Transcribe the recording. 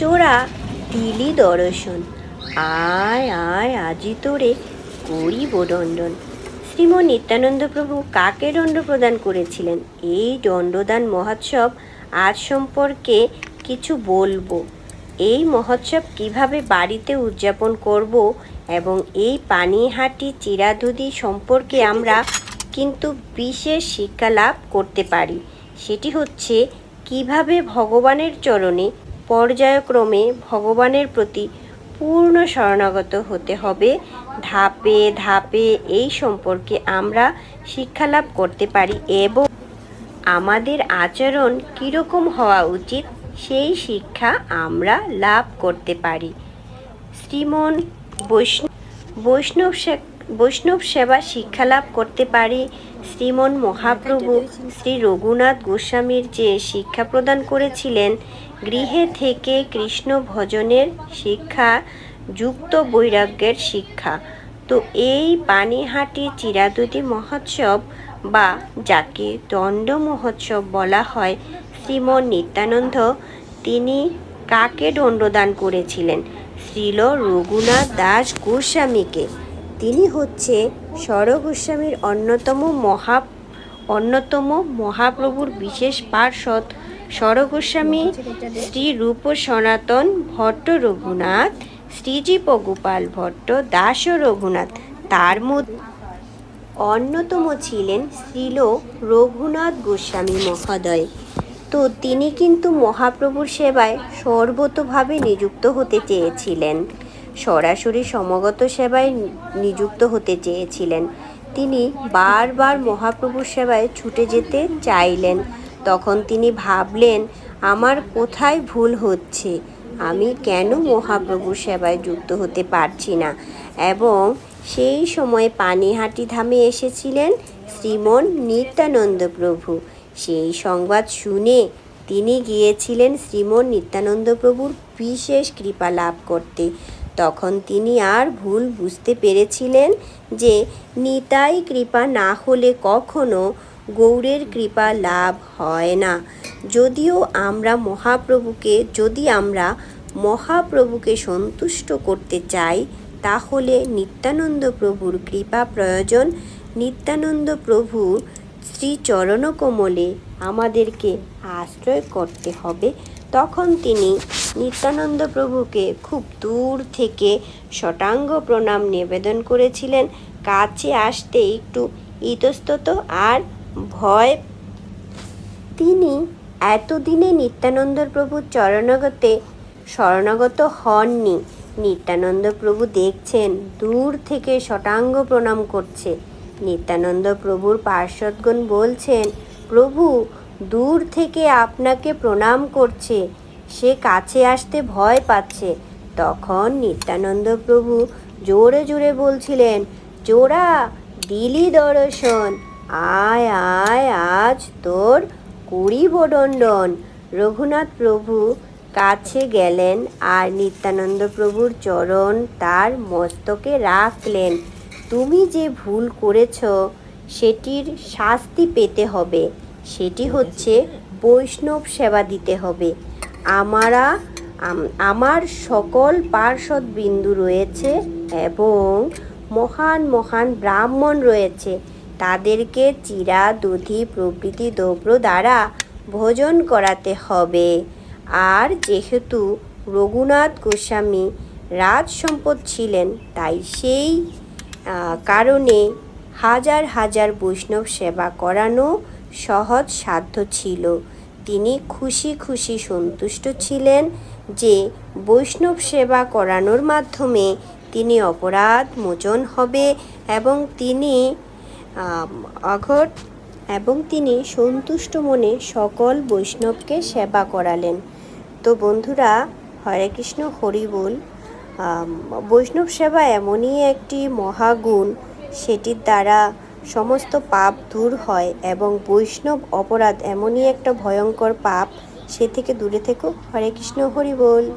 চোরা দিলি দর্শন। আয় আয়, আজি তোরে করিব দণ্ডন। শ্রীম নিত্যানন্দ প্রভু কাকে দণ্ড প্রদান করেছিলেন? এই দণ্ডদান মহোৎসব আজ সম্পর্কে কিছু বলব। এই মহোৎসব কীভাবে বাড়িতে উদযাপন করব এবং এই পানিহাটি চিরাধুদি সম্পর্কে আমরা কিন্তু বিশেষ শিক্ষা লাভ করতে পারি। সেটি হচ্ছে, কীভাবে ভগবানের চরণে পর্যায়ক্রমে ভগবানের প্রতি পূর্ণ শরণাগত হতে হবে। ধাপে ধাপে এই সম্পর্কে আমরা শিক্ষা লাভ করতে পারি এবং আমাদের আচরণ কীরকম হওয়া উচিত সেই শিক্ষা আমরা লাভ করতে পারি। শ্রীমন বৈষ্ণব বৈষ্ণব বৈষ্ণব সেবা শিক্ষা লাভ করতে পারি। শ্রীমন মহাপ্রভু শ্রী রঘুনাথ গোস্বামীর যে শিক্ষা প্রদান করেছিলেন গৃহে থেকে কৃষ্ণ ভজনের শিক্ষা, যুক্ত বৈরাগ্যের শিক্ষা। তো এই পানিহাটি চিরাদুতি মহোৎসব বা যাকে দণ্ড মহোৎসব বলা হয়, শ্রীমন নিত্যানন্দ তিনি কাকে দণ্ডদান করেছিলেন? শ্রীল রঘুনাথ দাস গোস্বামীকে। তিনি হচ্ছে স্বর গোস্বামীর অন্যতম মহা, অন্যতম মহাপ্রভুর বিশেষ পার্ষদ স্বর গোস্বামী শ্রী রূপ সনাতন ভট্ট রঘুনাথ শ্রীজীব গোপাল ভট্ট, দাস রঘুনাথ। তার মধ্যে অন্যতম ছিলেন শ্রীল রঘুনাথ গোস্বামী মহোদয়। তো তিনি কিন্তু মহাপ্রভুর সেবায় সর্বতভাবে নিযুক্ত হতে চেয়েছিলেন। সরাসরি সমগত সেবায় নিযুক্ত হতে চেয়েছিলেন। তিনি বারবার মহাপ্রভুর সেবায় ছুটে যেতে চাইলেন। তখন তিনি ভাবলেন, আমার কোথায় ভুল হচ্ছে? আমি কেন মহাপ্রভুর সেবায় যুক্ত হতে পারছি না? এবং সেই সময় পানিহাটি ধামে এসেছিলেন শ্রীমন নিত্যানন্দ প্রভু। সেই সংবাদ শুনে তিনি গিয়েছিলেন শ্রীমন নিত্যানন্দ প্রভুর বিশেষ কৃপা লাভ করতে। তখন তিনি আর ভুল বুঝতে পেরেছিলেন যে নিতাই কৃপা না হলে কখনো গৌরের কৃপা লাভ হয় না। যদিও আমরা মহাপ্রভুকে, যদি আমরা মহাপ্রভুকে সন্তুষ্ট করতে চাই, তাহলে নিত্যানন্দ প্রভুর কৃপা প্রয়োজন। নিত্যানন্দ প্রভুর শ্রীচরণ কমলে আমাদেরকে আশ্রয় করতে হবে। তখন তিনি নিত্যানন্দ প্রভুকে খুব দূর থেকে শটাঙ্গ প্রণাম নিবেদন করেছিলেন। কাছে আসতে একটু ইতস্তত আর ভয়। তিনি এতদিনে নিত্যানন্দ প্রভুর চরণগতে শরণাগত হননি। নিত্যানন্দ প্রভু দেখছেন, দূর থেকে শটাঙ্গ প্রণাম করছে। নিত্যানন্দ প্রভুর পার্শ্বদগণ বলছেন, প্রভু, দূর থেকে আপনাকে প্রণাম করছে। সে কাছে আসতে ভয় পাচ্ছে। তখন নিত্যানন্দ প্রভু জোরে জোরে বলছিলেন, জোড়া, দিলি দর্শন। আয় আয়, আজ তোর করিব দণ্ডন রঘুনাথ প্রভু কাছে গেলেন আর নিত্যানন্দ প্রভুর চরণ তার মস্তকে রাখলেন। তুমি যে ভুল করেছ, সেটির শাস্তি পেতে হবে। সেটি হচ্ছে বৈষ্ণব সেবা দিতে হবে। আমারা আমার সকল পার্ষদ বিন্দু রয়েছে এবং মহান মহান ব্রাহ্মণ রয়েছে। তাদেরকে চিরা, দুধি, প্রভৃতি দ্রব্য দ্বারা ভোজন করাতে হবে। আর যেহেতু রঘুনাথ গোস্বামী রাজ সম্পদ ছিলেন, তাই সেই কারণে হাজার হাজার বৈষ্ণব সেবা করানো সহজ সাধ্য ছিল। তিনি খুশি খুশি সন্তুষ্ট ছিলেন যে বৈষ্ণব সেবা করানোর মাধ্যমে তিনি অপরাধ মোচন হবে এবং তিনি অঘট এবং তিনি সন্তুষ্ট মনে সকল বৈষ্ণবকে সেবা করালেন। তো বন্ধুরা হরে কৃষ্ণ হরি বল। আম, বৈষ্ণব সেবা এমনই একটি মহাগুণ সেটির দ্বারা সমস্ত পাপ দূর হয় এবং বৈষ্ণব অপরাধ এমনই একটা ভয়ঙ্কর পাপ সে থেকে দূরে থেকো। হরে কৃষ্ণ হরি বল।